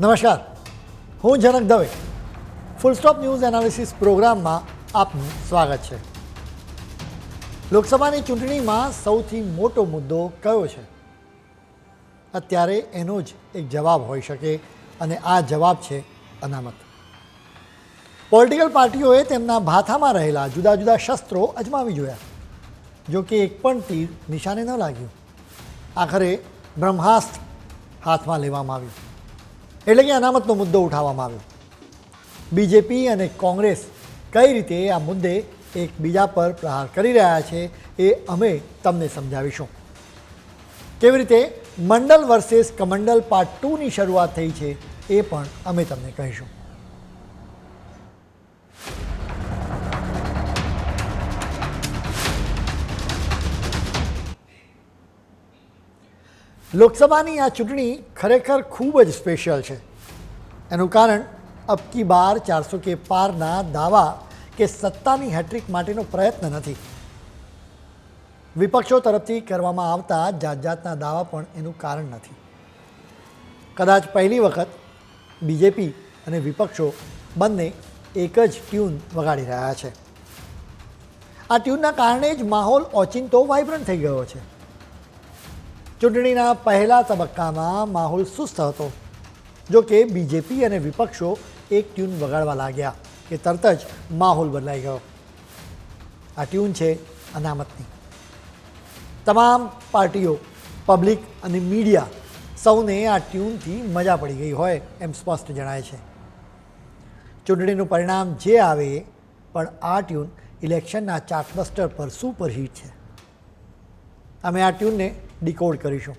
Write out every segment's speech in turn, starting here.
નમસ્કાર. હું Janak Dave. Full stop news analysis પ્રોગ્રામમાં આપનું સ્વાગત છે. લોકસભાની ચૂંટણીમાં સૌથી મોટો મુદ્દો કયો છે? અત્યારે એનો જ એક જવાબ હોઈ શકે અને આ જવાબ છે અનામત. પોલિટિકલ પાર્ટીઓએ તેમના ભાથામાં રહેલા જુદા જુદા શસ્ત્રો અજમાવી જોયા. જો કે એક પણ તીર નિશાને ન લાગ્યું. આખરે બ્રહ્માસ્ત્ર હાથમાં લેવામાં આવ્યું. એટલે કે અનામતનો મુદ્દો ઉઠાવવામાં આવ્યો. બીજેપી અને કોંગ્રેસ કઈ રીતે આ મુદ્દે એકબીજા પર પ્રહાર કરી રહ્યા છે એ અમે તમને સમજાવીશું. કેવી રીતે મંડલ વર્સેસ કમંડલ પાર્ટ ટુની શરૂઆત થઈ છે એ પણ અમે તમને કહીશું. લોકસભાની આ ચૂંટણી ખરેખર ખૂબ જ સ્પેશિયલ છે. એનું કારણ અબકી બાર ચારસો કે પારના દાવા કે સત્તાની હેટ્રિક માટેનો પ્રયત્ન નથી. વિપક્ષો તરફથી કરવામાં આવતા જાત જાતના દાવા પણ એનું કારણ નથી. કદાચ પહેલી વખત બીજેપી અને વિપક્ષો બંને એક જ ટ્યુન વગાડી રહ્યા છે. આ ટ્યુનના કારણે જ માહોલ ઓચિંતો વાઇબ્રન્ટ થઈ ગયો છે. ચૂંટણીના પહેલા તબક્કામાં માહોલ સુસ્ત હતો, જો કે બીજેપી અને વિપક્ષો એક ટ્યુન વગાડવા લાગ્યા કે તરત જ માહોલ બદલાઈ ગયો. આ ટ્યુન છે અનામતની. તમામ પાર્ટીઓ, પબ્લિક અને મીડિયા સૌને આ ટ્યુનથી મજા પડી ગઈ હોય એમ સ્પષ્ટ જણાય છે. ચૂંટણીનું પરિણામ જે આવે પણ આ ટ્યુન ઇલેક્શનના ચાર્ટબસ્ટર પર સુપરહિટ છે. અમે આ ટ્યુનને ડીકોડ કરીશું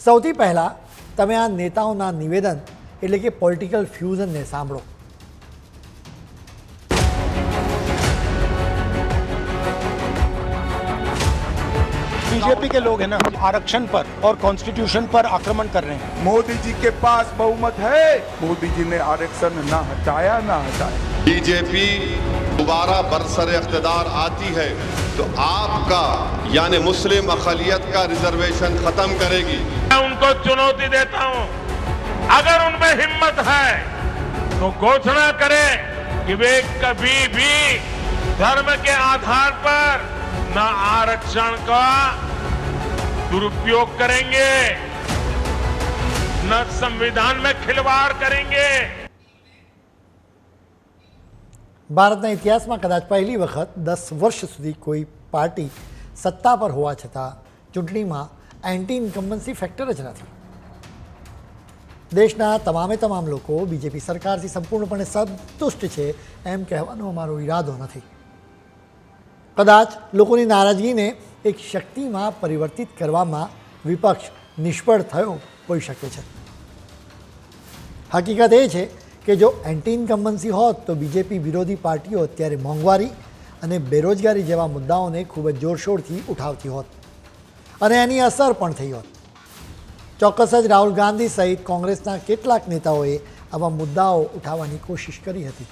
સૌથી પહેલાં તમે આ નેતાઓના નિવેદન એટલે કે પોલિટિકલ ફ્યુઝનને સાંભળો बीजेपी के लोग हैं ना आरक्षण पर और कॉन्स्टिट्यूशन पर आक्रमण कर रहे हैं मोदी जी के पास बहुमत है मोदी जी ने आरक्षण ना हटाया ना हटाया बीजेपी दोबारा बरसर इख्तदार आती है तो आपका, यानी मुस्लिम अकलियत का रिजर्वेशन खत्म करेगी। मैं उनको चुनौती देता हूँ। अगर उनमें हिम्मत है तो घोषणा करें कि वे कभी भी धर्म के आधार पर न आरक्षण का दुरुपयोग करेंगे, न संविधान में खिलवाड़ करेंगे। ભારતના ઇતિહાસમાં કદાચ પહેલી વખત દસ વર્ષ સુધી કોઈ પાર્ટી સત્તા પર હોવા છતાં ચૂંટણીમાં એન્ટી ઇન્કમ્બન્સી ફેક્ટર જ નથી. દેશના તમામે તમામ લોકો બીજેપી સરકારથી સંપૂર્ણપણે સંતુષ્ટ છે એમ કહેવાનો અમારો ઈરાદો નથી. કદાચ લોકોની નારાજગીને એક શક્તિમાં પરિવર્તિત કરવામાં વિપક્ષ નિષ્ફળ થયો હોઈ શકે છે. હકીકત એ છે કે જો એન્ટી ઇન્કમ્બન્સી હોત તો બીજેપી વિરોધી પાર્ટીઓ અત્યારે મોંઘવારી અને બેરોજગારી જેવા મુદ્દાઓને ખૂબ જ જોરશોરથી ઉઠાવતી હોત. અને એની અસર પણ થઈ હોત. ચોક્કસ જ રાહુલ ગાંધી સહિત કોંગ્રેસના કેટલાક નેતાઓએ આવા મુદ્દાઓ ઉઠાવવાની કોશિશ કરી હતી.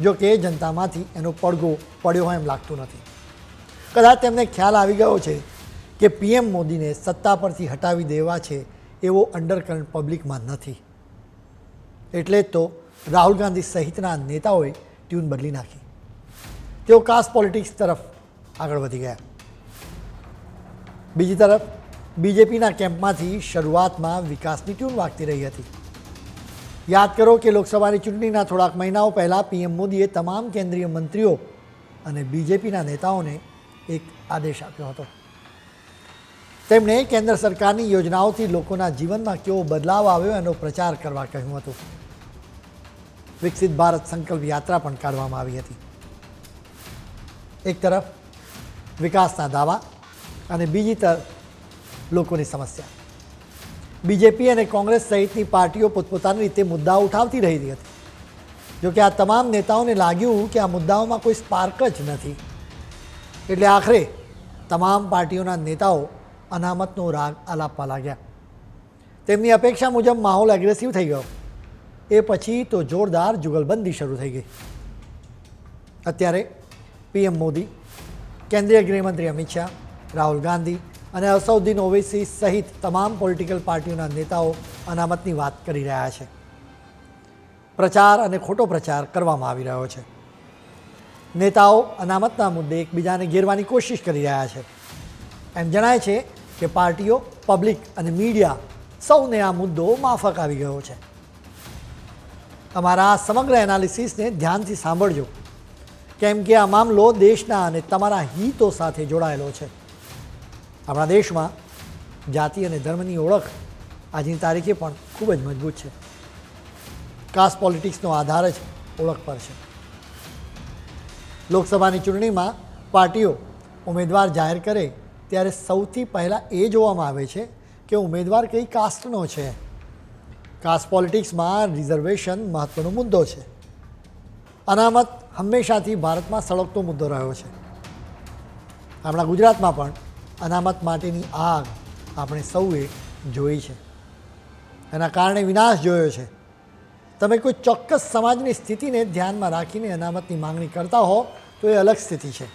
જો કે જનતામાંથી એનો પડઘો પડ્યો હોય એમ લાગતું નથી. કદાચ તેમને ખ્યાલ આવી ગયો છે કે પીએમ મોદીને સત્તા પરથી હટાવી દેવા છે એવો અંડરકરન્ટ પબ્લિકમાં નથી. એટલે જ તો રાહુલ ગાંધી સહિતના નેતાઓએ ટ્યુન બદલી નાખી. તેઓ કાસ્ટ પોલિટિક્સ તરફ આગળ વધી ગયા. બીજી તરફ બીજેપીના કેમ્પમાંથી શરૂઆતમાં વિકાસની ટ્યુન વાગતી રહી હતી. યાદ કરો કે લોકસભાની ચૂંટણીના થોડાક મહિનાઓ પહેલાં પીએમ મોદીએ તમામ કેન્દ્રીય મંત્રીઓ અને બીજેપીના નેતાઓને એક આદેશ આપ્યો હતો. તેમણે કેન્દ્ર સરકારની યોજનાઓથી લોકોના જીવનમાં કેવો બદલાવ આવ્યો એનો પ્રચાર કરવા કહ્યું હતું. વિકસિત ભારત સંકલ્પ યાત્રા પણ કાઢવામાં આવી હતી. એક તરફ વિકાસના દાવા અને બીજી તરફ લોકોની સમસ્યા. બીજેપી અને કોંગ્રેસ સહિતની પાર્ટીઓ પોતપોતાની રીતે મુદ્દાઓ ઉઠાવતી રહી હતી. જોકે આ તમામ નેતાઓને લાગ્યું કે આ મુદ્દાઓમાં કોઈ સ્પાર્ક જ નથી. એટલે આખરે તમામ પાર્ટીઓના નેતાઓ અનામતનો રાગ આલાપવા લાગ્યા. તેમની અપેક્ષા મુજબ માહોલ એગ્રેસિવ થઈ ગયો. એ પછી તો જોરદાર જુગલબંધી શરૂ થઈ ગઈ. અત્યારે પીએમ મોદી, કેન્દ્રીય ગૃહમંત્રી અમિત શાહ, રાહુલ ગાંધી અને અસૌદ્દીન ઓવેસી સહિત તમામ પોલિટિકલ પાર્ટીઓના નેતાઓ અનામતની વાત કરી રહ્યા છે. પ્રચાર અને ખોટો પ્રચાર કરવામાં આવી રહ્યો છે. નેતાઓ અનામતના મુદ્દે એકબીજાને ઘેરવાની કોશિશ કરી રહ્યા છે. એમ જણાય છે કે પાર્ટીઓ, પબ્લિક અને મીડિયા સૌને આ મુદ્દો માફક આવી ગયો છે. અમારા સમગ્ર એનાલિસિસને ધ્યાનથી સાંભળજો. કેમ કે આ મામલો દેશના અને તમારા હિતો સાથે જોડાયેલો છે. આપણા દેશમાં જાતિ અને ધર્મની ઓળખ આજની તારીખે પણ ખૂબ જ મજબૂત છે. કાસ્ટ પોલિટિક્સનો આધાર જ ઓળખ પર છે. લોકસભાની ચૂંટણીમાં પાર્ટીઓ ઉમેદવાર જાહેર કરે ત્યારે સૌથી પહેલાં એ જોવામાં આવે છે કે ઉમેદવાર કઈ કાસ્ટનો છે. કાસ્ટ પોલિટિક્સમાં રિઝર્વેશન મહત્ત્વનો મુદ્દો છે. અનામત હંમેશાથી ભારતમાં સળગતો મુદ્દો રહ્યો છે. આપણા ગુજરાતમાં પણ અનામત માટેની આગ આપણે સૌએ જોઈ છે. એના કારણે વિનાશ જોયો છે. તમે કોઈ ચોક્કસ સમાજની સ્થિતિને ધ્યાનમાં રાખીને અનામતની માંગણી કરતા હો, તો એ અલગ સ્થિતિ છે.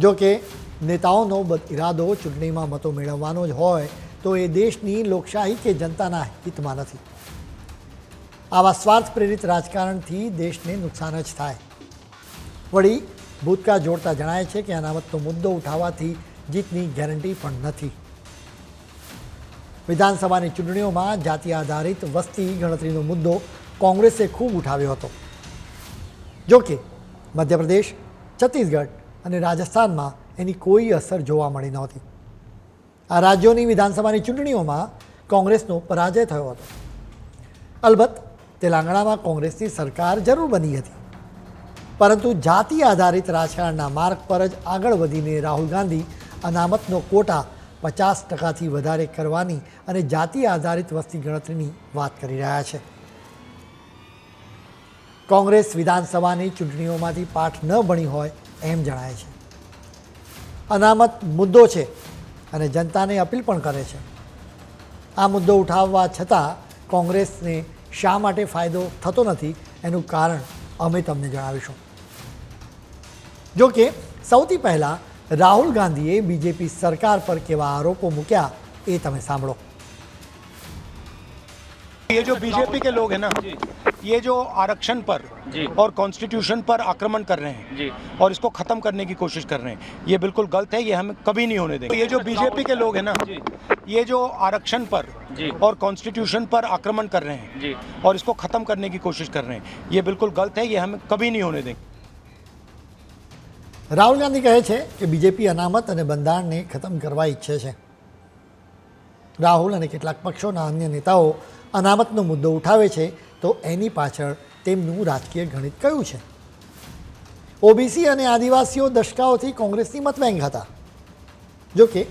જો કે નેતાઓનો ઇરાદો ચૂંટણીમાં મતો મેળવવાનો જ હોય તો એ દેશની લોકશાહી કે જનતાના હિતમાં નથી. આવા સ્વાર્થ પ્રેરિત રાજકારણથી દેશને નુકસાન જ થાય. વળી ભૂતકાળ જોડતા જણાય છે કે અનામતનો મુદ્દો ઉઠાવવાથી જીતની ગેરંટી પણ નથી. વિધાનસભાની ચૂંટણીઓમાં જાતિ આધારિત વસ્તી ગણતરીનો મુદ્દો કોંગ્રેસે ખૂબ ઉઠાવ્યો હતો. જોકે મધ્યપ્રદેશ, છત્તીસગઢ અને રાજસ્થાનમાં એની કોઈ અસર જોવા મળી નહોતી. આ રાજ્યોની વિધાનસભાની ચૂંટણીઓમાં કોંગ્રેસનો પરાજય થયો હતો. અલબત્ત, તેલંગાણામાં કોંગ્રેસની સરકાર જરૂર બની હતી. પરંતુ જાતિ આધારિત રાજકારણના માર્ગ પર જ આગળ વધીને રાહુલ ગાંધી અનામતનો કોટા પચાસ ટકાથી વધારે કરવાની અને જાતિ આધારિત વસ્તી ગણતરીની વાત કરી રહ્યા છે. કોંગ્રેસ વિધાનસભાની ચૂંટણીઓમાંથી પાઠ ન ભણી હોય એમ જણાય છે. અનામત મુદ્દો છે અને જનતાને અપીલ પણ કરે છે આ મુદ્દો ઉઠાવવા છતાં કોંગ્રેસને શા માટે ફાયદો થતો નથી એનું કારણ અમે તમને જણાવીશું જો કે સૌથી પહેલાં રાહુલ ગાંધીએ બીજેપી સરકાર પર કેવા આરોપો મૂક્યા એ તમે સાંભળો ये जो बीजेपी के लोग हैं ना ये जो आरक्षण पर जी। और कॉन्स्टिट्यूशन पर आक्रमण कर रहे हैं जी और इसको खत्म करने की कोशिश कर रहे हैं ये बिल्कुल गलत है ये हम कभी नहीं होने देंगे ये जो बीजेपी के लोग हैं ना जी। ये जो आरक्षण पर जी। और कॉन्स्टिट्यूशन पर आक्रमण कर रहे हैं जी और इसको खत्म करने की कोशिश कर रहे हैं ये बिल्कुल गलत है ये हम कभी नहीं होने देंगे રાહુલ ગાંધી કહે છે કે બીજેપી અનામત અને બંધારણને ખતમ કરવા ઈચ્છે છે રાહુલ અને કેટલાક પક્ષોના અન્ય નેતાઓ અનામતનો મુદ્દો ઉઠાવે છે તો એની પાછળ તેમનું રાજકીય ગણિત કયું છે? ઓબીસી અને આદિવાસીઓ દશકાઓથી કોંગ્રેસની મતબેંક હતા. જો કે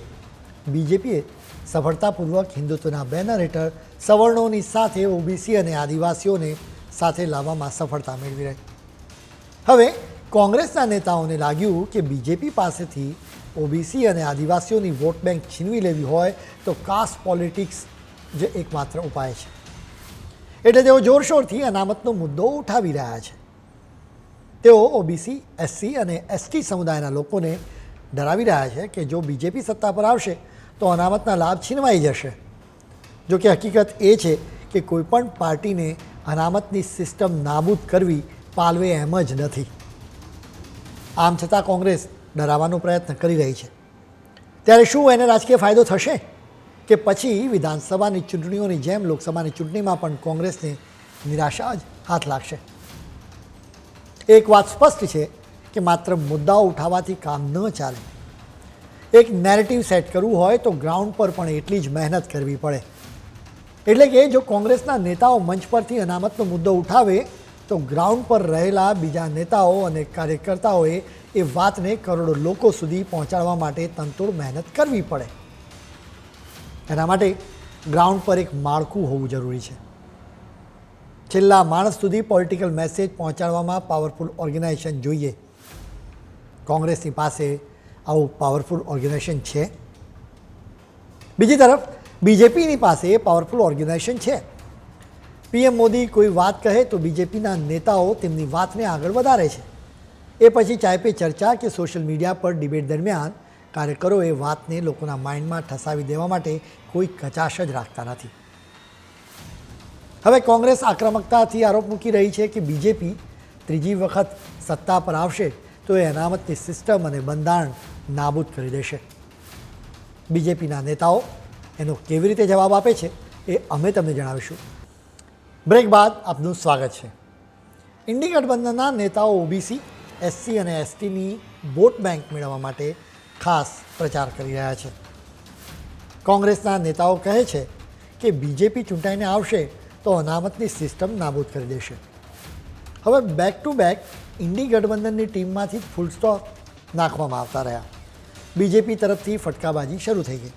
બીજેપીએ સફળતાપૂર્વક હિન્દુત્વના બેનર હેઠળ સવર્ણોની સાથે ઓબીસી અને આદિવાસીઓને સાથે લાવવામાં સફળતા મેળવી રહી. હવે, કોંગ્રેસના નેતાઓને લાગ્યું કે બીજેપી પાસેથી ઓબીસી અને આદિવાસીઓની વોટ બેંક છીનવી લેવી હોય તો કાસ્ટ પોલિટિક્સ જે એકમાત્ર ઉપાય છે. એટલે તેઓ જોરશોરથી અનામતનો મુદ્દો ઉઠાવી રહ્યા છે. તેઓ ઓબીસી એસસી અને એસટી સમુદાયના લોકોને ડરાવી રહ્યા છે કે જો બીજેપી સત્તા પર આવશે, તો અનામતના લાભ છીનવાઈ જશે. જો કે હકીકત એ છે કે કોઈપણ પાર્ટીને અનામતની સિસ્ટમ નાબૂદ કરવી પાલવે એમ જ નથી. આમ છતાં કોંગ્રેસ ડરાવવાનો પ્રયત્ન કરી રહી છે. ત્યારે શું એને રાજકીય ફાયદો થશે? કે પછી વિધાનસભાની ચૂંટણીઓની જેમ લોકસભાની ચૂંટણીમાં પણ કોંગ્રેસને નિરાશા જ હાથ લાગશે. એક વાત સ્પષ્ટ છે કે માત્ર મુદ્દાઓ ઉઠાવવાથી કામ ન ચાલે. એક નેરેટિવ સેટ કરવું હોય તો ગ્રાઉન્ડ પર પણ એટલી જ મહેનત કરવી પડે. એટલે કે જો કોંગ્રેસના નેતાઓ મંચ પરથી અનામતનો મુદ્દો ઉઠાવે, તો ગ્રાઉન્ડ પર રહેલા બીજા નેતાઓ અને કાર્યકર્તાઓએ એ વાતને કરોડો લોકો સુધી પહોંચાડવા માટે તંતુર મહેનત કરવી પડે. એના માટે ગ્રાઉન્ડ પર એક માળખું હોવું જરૂરી છે. છેલ્લા માણસ સુધી પોલિટિકલ મેસેજ પહોંચાડવામાં પાવરફુલ ઓર્ગેનાઇઝેશન જોઈએ. કોંગ્રેસની પાસે આવું પાવરફુલ ઓર્ગેનાઇઝેશન છે. બીજી તરફ, બીજેપીની પાસે પાવરફુલ ઓર્ગેનાઇઝેશન છે. પીએમ મોદી કોઈ વાત કહે તો બીજેપીના નેતાઓ તેમની વાતને આગળ વધારે છે. એ પછી ચાય પે ચર્ચા કે સોશિયલ મીડિયા પર ડિબેટ દરમિયાન કાર્યકરો એ વાતને લોકોના માઇન્ડમાં ઠસાવી દેવા માટે કોઈ કચાશ જ રાખતા નથી. હવે કોંગ્રેસ આક્રમકતાથી આરોપ મૂકી રહી છે કે બીજેપી ત્રીજી વખત સત્તા પર આવશે તો એ અનામતની સિસ્ટમ અને બંધારણ નાબૂદ કરી દેશે. બીજેપીના નેતાઓ એનો કેવી રીતે જવાબ આપે છે એ અમે તમને જણાવીશું. બ્રેક બાદ આપનું સ્વાગત છે. ઇન્ડી ગઠબંધનના નેતાઓ ઓબીસી, એસસી અને એસટીની વોટ બેંક મેળવવા માટે ખાસ પ્રચાર કરી રહ્યા છે. કોંગ્રેસના નેતાઓ કહે છે કે બીજેપી ચૂંટાઈને આવશે તો અનામતની સિસ્ટમ નાબૂદ કરી દેશે. હવે બેક ટુ બેક ઇન્ડી ગઠબંધનની ટીમમાંથી જ ફૂલ સ્ટોપ નાખવામાં આવતા રહ્યા. બીજેપી તરફથી ફટકાબાજી શરૂ થઈ ગઈ.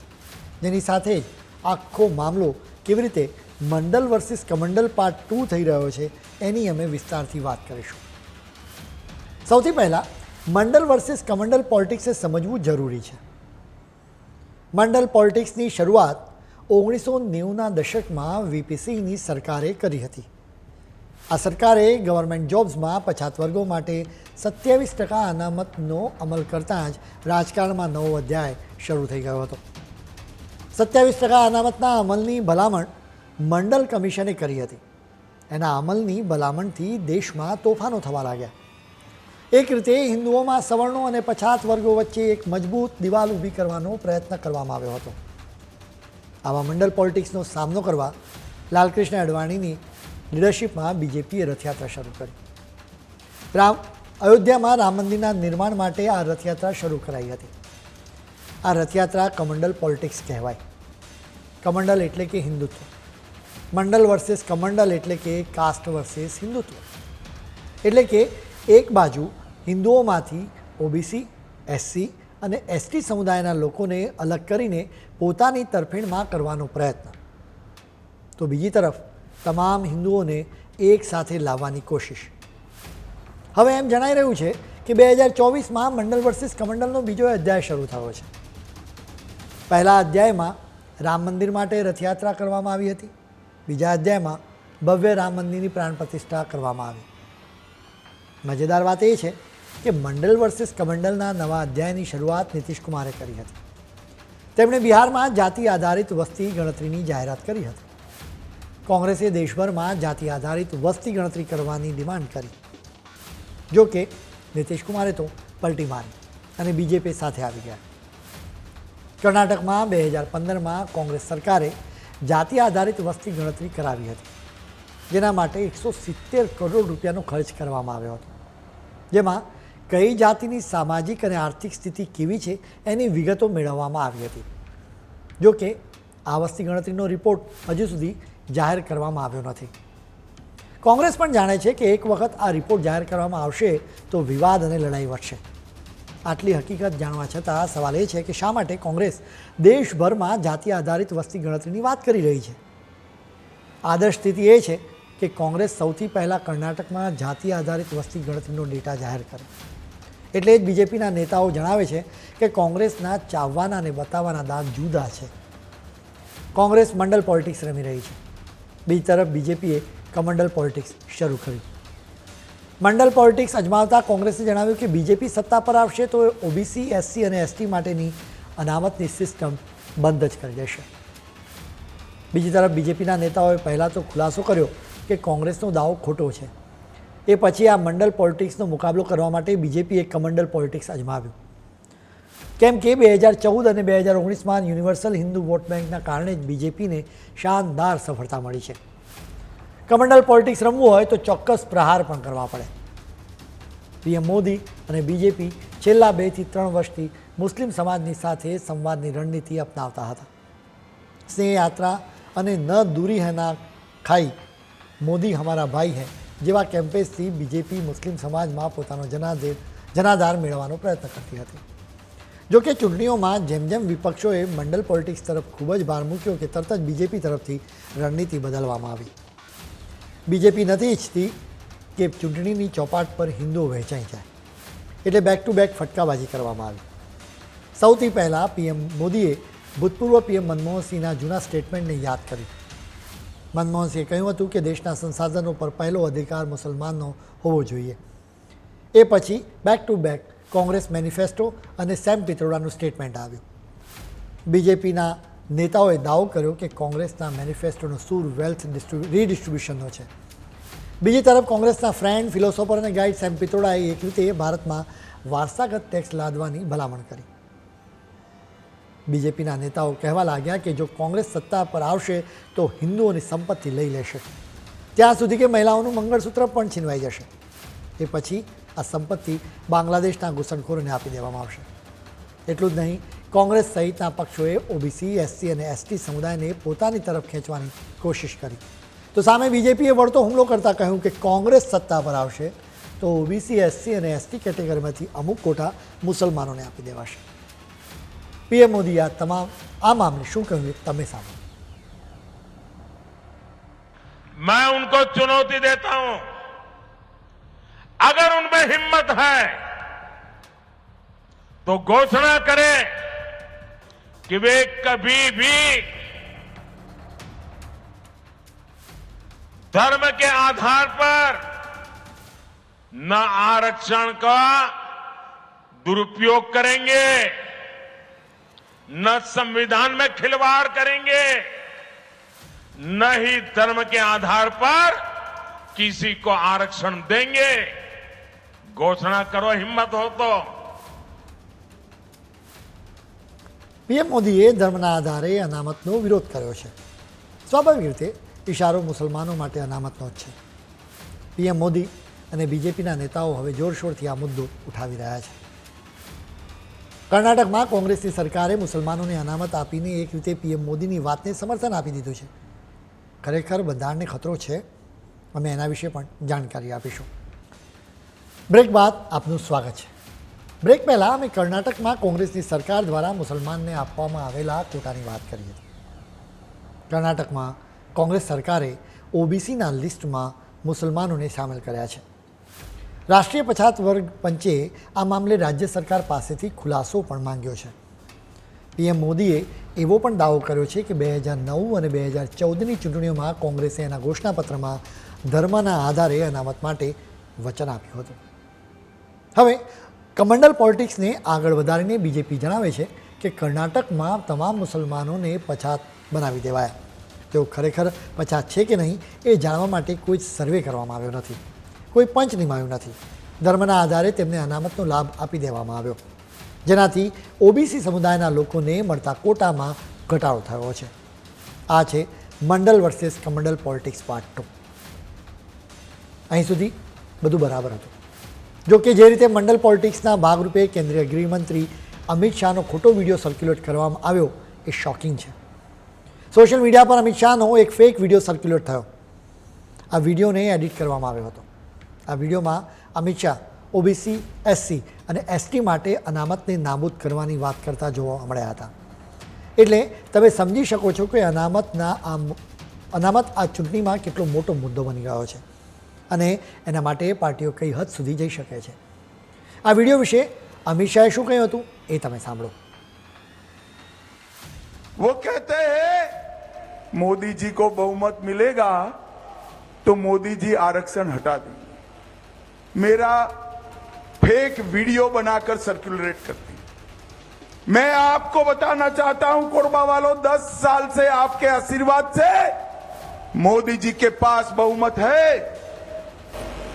જેની સાથે જ આખો મામલો કેવી રીતે Mandal versus Kamandal part two થઈ રહ્યો છે, એની અમે વિસ્તારથી વાત કરીશું. સૌથી પહેલાં મંડલ વર્સિસ કમંડલ પોલિટિક્સે સમજવું જરૂરી છે. મંડલ પોલિટિક્સની શરૂઆત ઓગણીસો નેવુંના દશકમાં વીપીસીની સરકારે કરી હતી. આ સરકારે ગવર્મેન્ટ જોબ્સમાં પછાત વર્ગો માટે સત્યાવીસ ટકા અનામતનો અમલ કરતાં જ રાજકારણમાં નવો અધ્યાય શરૂ થઈ ગયો હતો. સત્યાવીસ ટકા અનામતના અમલની ભલામણ મંડલ કમિશને કરી હતી. એના અમલની ભલામણથી દેશમાં તોફાનો થવા લાગ્યા. એક રીતે હિન્દુઓમાં સવર્ણો અને પછાત વર્ગો વચ્ચે એક મજબૂત દિવાલ ઊભી કરવાનો પ્રયત્ન કરવામાં આવ્યો હતો. આવા મંડળ પોલિટિક્સનો સામનો કરવા લાલકૃષ્ણ અડવાણીની લીડરશિપમાં બીજેપીએ રથયાત્રા શરૂ કરી. રામ, અયોધ્યામાં રામ મંદિરના નિર્માણ માટે આ રથયાત્રા શરૂ કરાઈ હતી. આ રથયાત્રા કમંડલ પોલિટિક્સ કહેવાય. કમંડલ એટલે કે હિન્દુત્વ. મંડલ વર્સેસ કમંડલ એટલે કે કાસ્ટ વર્સેસ હિન્દુત્વ. એટલે કે એક બાજુ હિન્દુઓમાંથી ઓબીસી, એસસી અને એસટી સમુદાયના લોકોને અલગ કરીને પોતાની તરફેણમાં કરવાનો પ્રયત્ન. તો બીજી તરફ, તમામ હિન્દુઓને એક સાથે લાવવાની કોશિશ. હવે એમ જણાઈ રહ્યું છે કે બે હજાર ચોવીસમાં મંડળ વર્સિસ કમંડલનો બીજો અધ્યાય શરૂ થયો છે. પહેલા અધ્યાયમાં રામ મંદિર માટે રથયાત્રા કરવામાં આવી હતી. બીજા અધ્યાયમાં ભવ્ય રામ મંદિરની પ્રાણ પ્રતિષ્ઠા કરવામાં આવી. મજેદાર વાત એ છે કે મંડલ વર્સિસ કમંડલના નવા અધ્યાયની શરૂઆત કુમારે કરી હતી. તેમણે બિહારમાં જાતિ આધારિત વસ્તી ગણતરીની જાહેરાત કરી હતી. કોંગ્રેસે દેશભરમાં જાતિ આધારિત વસ્તી ગણતરી કરવાની ડિમાન્ડ કરી. જો કે કુમારે તો પલટી મારી અને બીજેપી સાથે આવી ગયા. કર્ણાટકમાં બે હજાર પંદરમાં કોંગ્રેસ સરકારે જાતિ આધારિત વસ્તી ગણતરી કરાવી હતી, જેના માટે એકસો સિત્તેર કરોડ રૂપિયાનો ખર્ચ કરવામાં આવ્યો હતો. જેમાં કઈ જાતિની સામાજિક અને આર્થિક સ્થિતિ કેવી છે એની વિગતો મેળવવામાં આવી હતી. જો કે, આ વસ્તી ગણતરીનો રિપોર્ટ હજુ સુધી જાહેર કરવામાં આવ્યો નથી. કોંગ્રેસ પણ જાણે છે કે એક વખત આ રિપોર્ટ જાહેર કરવામાં આવશે તો વિવાદ અને લડાઈ વધશે. આટલી હકીકત જાણવા છતાં સવાલ એ છે કે શા માટે કોંગ્રેસ દેશભરમાં જાતિ આધારિત વસ્તી ગણતરીની વાત કરી રહી છે? આદર્શ સ્થિતિ એ છે કે કોંગ્રેસ સૌથી પહેલાં કર્ણાટકમાં જાતિ આધારિત વસ્તી ગણતરીનો ડેટા જાહેર કરે. એટલે જ બીજેપીના નેતાઓ જણાવે છે કે કોંગ્રેસના ચાવવાના અને બતાવવાના દાગ જુદા છે. કોંગ્રેસ મંડળ પોલિટિક્સ રમી રહી છે. બીજી તરફ બીજેપીએ કમંડલ પોલિટિક્સ શરૂ કરી. મંડળ પોલિટિક્સ અજમાવતા કોંગ્રેસે જણાવ્યું કે બીજેપી સત્તા પર આવશે તો ઓબીસી, એસસી અને એસટી માટેની અનામતની સિસ્ટમ બંધ જ કરી દેશે. બીજી તરફ બીજેપીના નેતાઓએ પહેલાં તો ખુલાસો કર્યો કે કોંગ્રેસનો દાવો ખોટો છે. એ પછી આ મંડળ પોલિટિક્સનો મુકાબલો કરવા માટે બીજેપીએ કમંડલ પોલિટિક્સ અજમાવ્યું કેમ કે બે હજાર ચૌદ અને બે હજાર ઓગણીસમાં યુનિવર્સલ હિન્દુ વોટ બેંકના કારણે જ બીજેપીને શાનદાર સફળતા મળી છે. કમંડલ પોલિટિક્સ રમવું હોય તો ચોક્કસ પ્રહાર પણ કરવા પડે. પીએમ મોદી અને બીજેપી છેલ્લા બેથી ત્રણ વર્ષથી મુસ્લિમ સમાજની સાથે સંવાદની રણનીતિ અપનાવતા હતા. સ્નેહ યાત્રા અને ન દૂરી હૈના ખાઈ મોદી હમારા ભાઈ હૈ. જેવા કેમ્પેસથી બીજેપી મુસ્લિમ સમાજમાં પોતાનો જનાદેર જનાધાર મેળવવાનો પ્રયત્ન કરતી હતી. જોકે ચૂંટણીઓમાં જેમ જેમ વિપક્ષોએ મંડળ પોલિટિક્સ તરફ ખૂબ જ ભાર મૂક્યો કે તરત જ બીજેપી તરફથી રણનીતિ બદલવામાં આવી. બીજેપી નથી ઈચ્છતી કે ચૂંટણીની ચોપાટ પર હિન્દુઓ વહેંચાઈ જાય. એટલે બેક ટુ બેક ફટકાબાજી કરવામાં આવી. સૌથી પહેલાં પીએમ મોદીએ ભૂતપૂર્વ પીએમ મનમોહનસિંહના જૂના સ્ટેટમેન્ટને યાદ કર્યું. મનમોહનસિંહે કહ્યું હતું કે દેશના સંસાધનો પર પહેલો અધિકાર મુસલમાનનો હોવો જોઈએ. એ પછી back to back Congress manifesto અને સેમ પિત્રોડાનું સ્ટેટમેન્ટ આવ્યું. બીજેપીના નેતાઓએ દાવો કર્યો કે કોંગ્રેસના મેનિફેસ્ટોનો સૂર વેલ્થ રીડિસ્ટ્રીબ્યુશનનો છે. બીજી તરફ કોંગ્રેસના ફ્રેન્ડ ફિલોસોફર અને ગાઈડ સેમ પિત્રોડાએ એક રીતે ભારતમાં વારસાગત ટેક્સ લાદવાની ભલામણ કરી. બીજેપીના નેતાઓ કહેવા લાગ્યા કે જો કોંગ્રેસ સત્તા પર આવશે તો હિન્દુઓની સંપત્તિ લઈ લેશે. ત્યાં સુધી કે મહિલાઓનું મંગળસૂત્ર પણ છીનવાઈ જશે. એ પછી આ સંપત્તિ બાંગ્લાદેશના ઘૂસણખોરોને આપી દેવામાં આવશે. એટલું જ નહીં, કોંગ્રેસ સહિતના પક્ષોએ ઓબીસી, એસસી અને એસટી સમુદાયને પોતાની તરફ ખેંચવાની કોશિશ કરી. તો સામે બીજેપીએ વળતો હુમલો કરતાં કહ્યું કે કોંગ્રેસ સત્તા પર આવશે તો ઓબીસી, એસસી અને એસટી કેટેગરીમાંથી અમુક કોટા મુસલમાનોને આપી દેવાશે. પીએમ મોદીએ આ તમામ આ મામલે શું કહ્યું એ તમે સાંભળો मैं उनको चुनौती देता हूं अगर उनमें हिम्मत है तो घोषणा करें कि वे कभी भी धर्म के आधार पर न आरक्षण का दुरुपयोग करेंगे न संविधान में खिलवाड़ करेंगे न ही धर्म के आधार पर किसी को आरक्षण देंगे घोषणा करो हिम्मत हो तो પીએમ મોદીએ ધર્મના આધારે અનામતનો વિરોધ કર્યો છે સ્વાભાવિક રીતે ઇશારો મુસલમાનો માટે અનામતનો જ છે પીએમ મોદી અને બીજેપીના નેતાઓ હવે જોરશોરથી આ મુદ્દો ઉઠાવી રહ્યા છે કર્ણાટકમાં કોંગ્રેસની સરકારે મુસલમાનોને અનામત આપીને એક રીતે પીએમ મોદીની વાતને સમર્થન આપી દીધું છે. ખરેખર બંધારણને ખતરો છે, અમે એના વિશે પણ જાણકારી આપીશું. બ્રેક બાદ આપનું સ્વાગત છે. બ્રેક પહેલાં અમે કર્ણાટકમાં કોંગ્રેસની સરકાર દ્વારા મુસલમાનને આપવામાં આવેલા કોટાની વાત કરી હતી કર્ણાટકમાં કોંગ્રેસ સરકારે ઓબીસીના લિસ્ટમાં મુસલમાનોને સામેલ કર્યા છે. રાષ્ટ્રીય પછાત વર્ગ પંચે આ મામલે રાજ્ય સરકાર પાસેથી ખુલાસો પણ માંગ્યો છે. પીએમ મોદીએ એવો પણ દાવો કર્યો છે કે બે હજાર નવ અને બે હજાર ચૌદની ચૂંટણીઓમાં કોંગ્રેસે એના ઘોષણાપત્રમાં ધર્મના આધારે અનામત માટે વચન આપ્યું હતું. હવે, કમંડલ પોલિટિક્સને આગળ વધારીને બીજેપી જણાવે છે કે કર્ણાટકમાં તમામ મુસલમાનોને પછાત બનાવી દેવાયા. તેઓ ખરેખર પછાત છે કે નહીં એ જાણવા માટે કોઈ સર્વે કરવામાં આવ્યો નથી. કોઈ પંચ નિમાયું નથી. ધર્મના આધારે તેમને અનામતનો લાભ આપી દેવામાં આવ્યો. જેનાથી ઓબીસી સમુદાયના લોકોને મળતા કોટામાં ઘટાડો થયો છે. આ છે Mandal versus Kamandal politics part two. અહીં સુધી બધું બરાબર હતું. જો કે જે રીતે મંડલ પોલિટિક્સના ભાગરૂપે કેન્દ્રીય ગૃહમંત્રી અમિત શાહનો ખોટો વીડિયો સર્ક્યુલેટ કરવામાં આવ્યો, એ શોકિંગ છે. સોશિયલ મીડિયા પર અમિત શાહનો એક ફેક વીડિયો સર્ક્યુલેટ થયો. આ વિડીયોને એડિટ કરવામાં આવ્યો હતો. આ વિડીયોમાં અમિત શાહ ઓબીસી એસસી અને એસટી માટે અનામતને નાબૂદ કરવાની વાત કરતા જોવા મળ્યા હતા એટલે તમે સમજી શકો છો કે અનામતના આ મુ- અનામત આ ચૂંટણીમાં કેટલો મોટો મુદ્દો બની ગયો છે અને એના માટે પાર્ટીઓ કઈ હદ સુધી જઈ શકે છે આ વિડીયો વિશે અમિત શાહે શું કહ્યું હતું એ તમે સાંભળો वो कहते हैं मोदी जी को बहुमत मिलेगा तो मोदी जी आरक्षण हटा देंगे मेरा फेक वीडियो बनाकर सर्कुलेट करती हैं। मैं आपको बताना चाहता हूं कोरबा वालों दस साल से आपके आशीर्वाद से मोदी जी के पास बहुमत है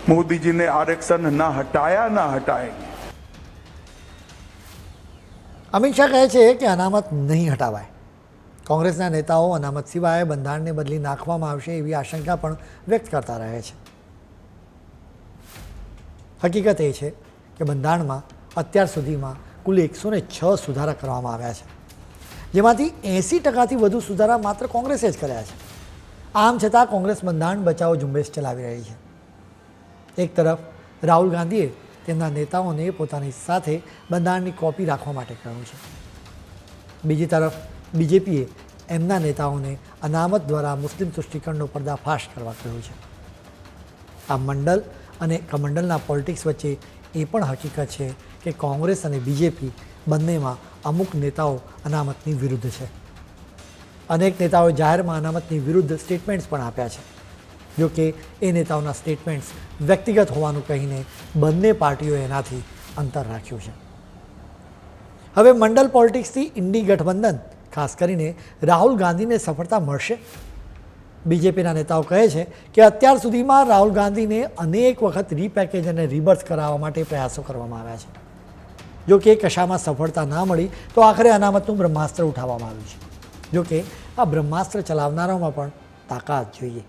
मोदी जी ने आरक्षण ना हटाया ना हटाएंगे અમિત શાહ કહે છે કે અનામત નહીં હટાવાય કોંગ્રેસના નેતાઓ અનામત સિવાય બંધારણને બદલી નાખવામાં આવશે એવી આશંકા પણ વ્યક્ત કરતા રહે છે હકીકત એ છે કે બંધારણમાં અત્યાર સુધીમાં કુલ એકસો ને છ સુધારા કરવામાં આવ્યા છે. જેમાંથી એંસી ટકાથી વધુ સુધારા માત્ર કોંગ્રેસે જ કર્યા છે. આમ છતાં કોંગ્રેસ બંધારણ બચાવો ઝુંબેશ ચલાવી રહી છે. એક તરફ, રાહુલ ગાંધીએ તેમના નેતાઓને પોતાની સાથે બંધારણની કોપી રાખવા માટે કહ્યું છે. બીજી તરફ, બીજેપીએ એમના નેતાઓને અનામત દ્વારા મુસ્લિમ તુષ્ટિકરણનો પર્દાફાશ કરવા કહ્યું છે. આ મંડલ અને કમંડલના પોલિટિક્સ વચ્ચે એ પણ હકીકત છે કે કોંગ્રેસ અને બીજેપી બંનેમાં અમુક નેતાઓ અનામતની વિરુદ્ધ છે. અનેક નેતાઓએ જાહેરમાં અનામતની વિરુદ્ધ સ્ટેટમેન્ટ્સ પણ આપ્યા છે. જો કે એ નેતાઓના સ્ટેટમેન્ટ્સ વ્યક્તિગત હોવાનું કહીને બંને પાર્ટીઓએ એનાથી અંતર રાખ્યું છે. હવે મંડલ પોલિટિક્સથી ઇન્ડી ગઠબંધન, ખાસ કરીને રાહુલ ગાંધીને સફળતા મળશે? બીજેપીના નેતાઓ કહે છે કે અત્યાર સુધીમાં રાહુલ ગાંધીને અનેક વખત રીપેકેજ અને રિબર્થ કરાવવા માટે પ્રયાસો કરવામાં આવ્યા છે. જો કે કશામાં સફળતા ના મળી, તો આખરે અનામતનું બ્રહ્માસ્ત્ર ઉઠાવવામાં આવ્યું છે. જો કે આ બ્રહ્માસ્ત્ર ચલાવનારાઓમાં પણ તાકાત જોઈએ.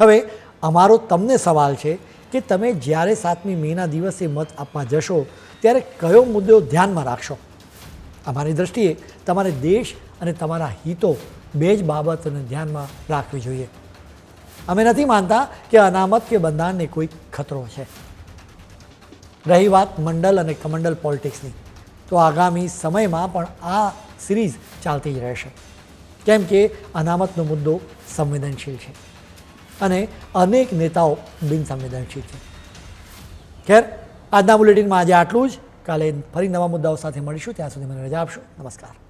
હવે, અમારો તમને સવાલ છે કે તમે જ્યારે સાતમી મેના દિવસે મત આપવા જશો, ત્યારે કયો મુદ્દો ધ્યાનમાં રાખશો? અમારી દૃષ્ટિએ તમારે દેશ અને તમારા હિતો બે જ બાબતોને ધ્યાનમાં રાખવી જોઈએ. અમે નથી માનતા કે અનામત કે બંધારણને કોઈ ખતરો છે. રહી વાત મંડલ અને કમંડલ પોલિટિક્સની. તો આગામી સમયમાં પણ આ સિરીઝ ચાલતી જ રહેશે. કેમ કે અનામતનો મુદ્દો સંવેદનશીલ છે. અને અનેક નેતાઓ બિનસંવેદનશીલ છે. ખેર, આજના બુલેટિનમાં આજે આટલું જ. કાલે ફરી નવા મુદ્દાઓ સાથે મળીશું. ત્યાં સુધી મને રજા આપશો. નમસ્કાર.